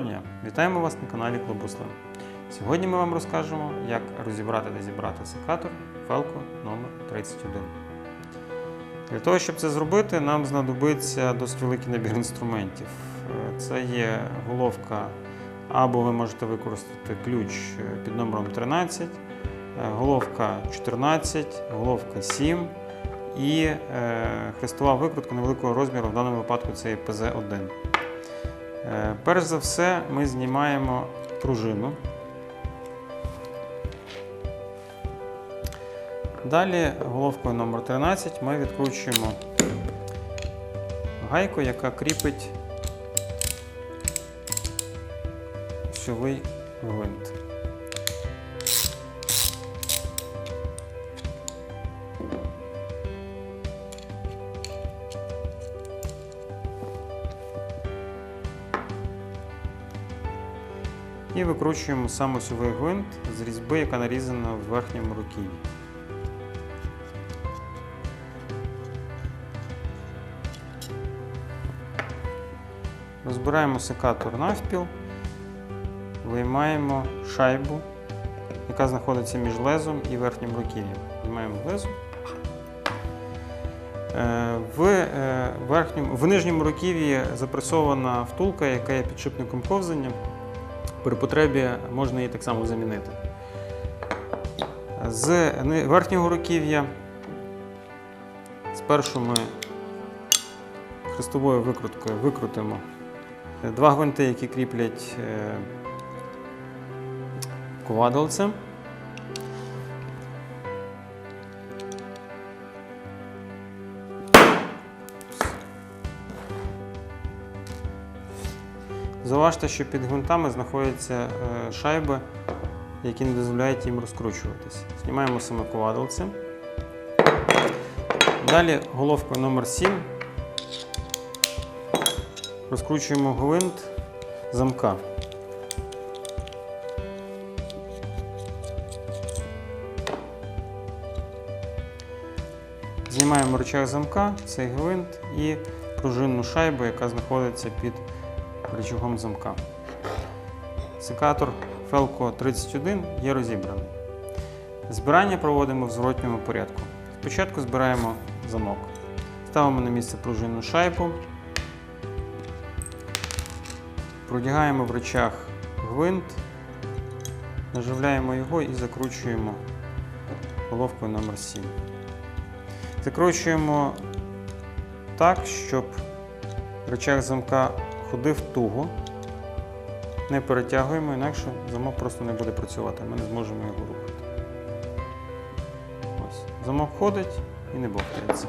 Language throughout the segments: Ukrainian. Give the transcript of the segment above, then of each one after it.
Доброго дня! Вітаємо вас на каналі Клубуслен. Сьогодні ми вам розкажемо, як розібрати та зібрати секатор Felco номер 31 Для того, щоб це зробити, нам знадобиться досить великий набір інструментів. Е, Це є головка, або ви можете використати ключ е, під номером 13, е, головка 14, головка 7 і хрестова викрутка невеликого розміру, в даному випадку це є ПЗ-1. Е, Перш за все, ми знімаємо пружину. Далі головкою номер 13 ми відкручуємо гайку, яка кріпить сьовий гвинт. І викручуємо сам осьовий гвинт з різьби, яка нарізана в верхньому руків'ї. Розбираємо секатор навпіл, виймаємо шайбу, яка знаходиться між лезом і верхнім руків'ям. Виймаємо лезо. Е, В, е, верхньому, в нижньому руків'ї запресована втулка, яка є підшипником ковзання. При потребі можна її так само замінити. З верхнього руків'я спершу ми хрестовою викруткою викрутимо два гвинти, які кріплять е, ковадолце. Зауважте, що під гвинтами знаходяться е, шайби, які не дозволяють їм розкручуватися. Знімаємо саме ковадолце. Далі головкою номер 7 розкручуємо гвинт замка. Знімаємо рычаг замка, цей гвинт і пружинну шайбу, яка знаходиться під рычагом замка. Секатор Felco 31 є розібраний. Збирання проводимо в зворотньому порядку. Спочатку збираємо замок. Ставимо на місце пружинну шайбу. Продягаємо в речах гвинт, наживляємо його і закручуємо головкою номер 7. Закручуємо так, щоб речах замка ходив туго. Не перетягуємо, інакше замок просто не буде працювати, ми не зможемо його рухати. Ось. Замок ходить і не бовтається.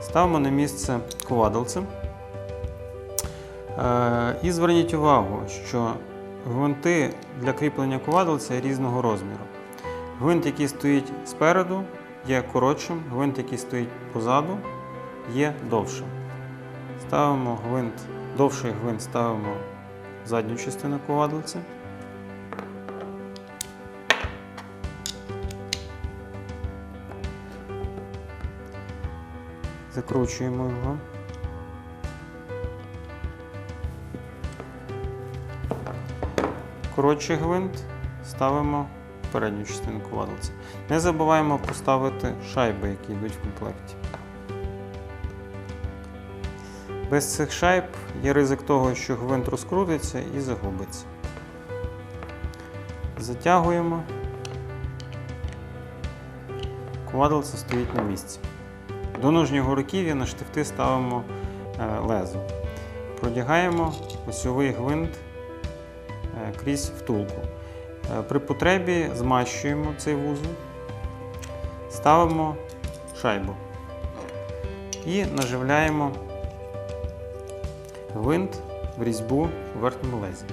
Ставимо на місце ковадолце. Е, І зверніть увагу, що гвинти для кріплення ковадолця різного розміру. Гвинт, який стоїть спереду, є коротшим, гвинт, який стоїть позаду, є довшим. Ставимо гвинт, довший гвинт ставимо в задню частину ковадолця. Закручуємо його. Коротший гвинт ставимо в передню частину ковадолця. Не забуваємо поставити шайби, які йдуть в комплекті. Без цих шайб є ризик того, що гвинт розкрутиться і загубиться. Затягуємо. Ковадолце стоїть на місці. До нижнього руків'я на штифти ставимо е, лезо. Продягаємо осьовий гвинт е, крізь втулку. Е, При потребі змащуємо цей вузол, ставимо шайбу і наживляємо гвинт в різьбу в верхньому лезі.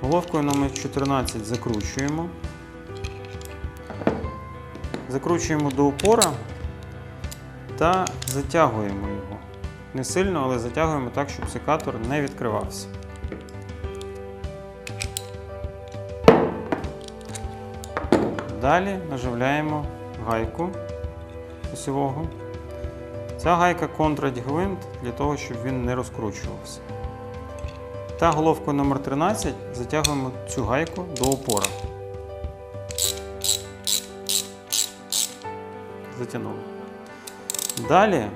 Головкою номер 14 закручуємо. Закручуємо до упора та затягуємо його. Не сильно, але затягуємо так, щоб секатор не відкривався. Далі наживляємо гайку осьового Ця гайка контрадь гвинт для того, щоб він не розкручувався. Та головкою номер 13 затягуємо цю гайку до опора. Затягнули. Далі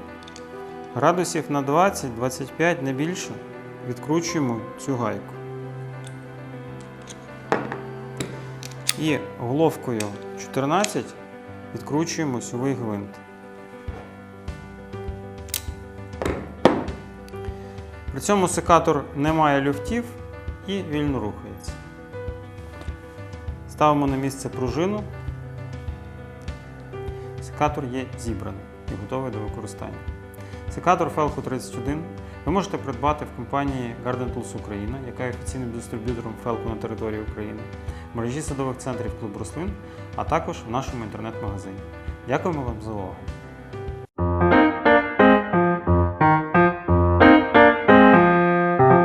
градусів на 20-25 не більше відкручуємо цю гайку. І головкою 14 відкручуємо осьовий гвинт. При цьому секатор не має люфтів і вільно рухається. Ставимо на місце пружину. Секатор є зібраний і готовий до використання. Секатор Felco 31 ви можете придбати в компанії Garden Tools Україна, яка є офіційним дистриб'ютором Felco на території України, в мережі садових центрів Клуб рослин, а також в нашому інтернет-магазині. Дякуємо вам за увагу!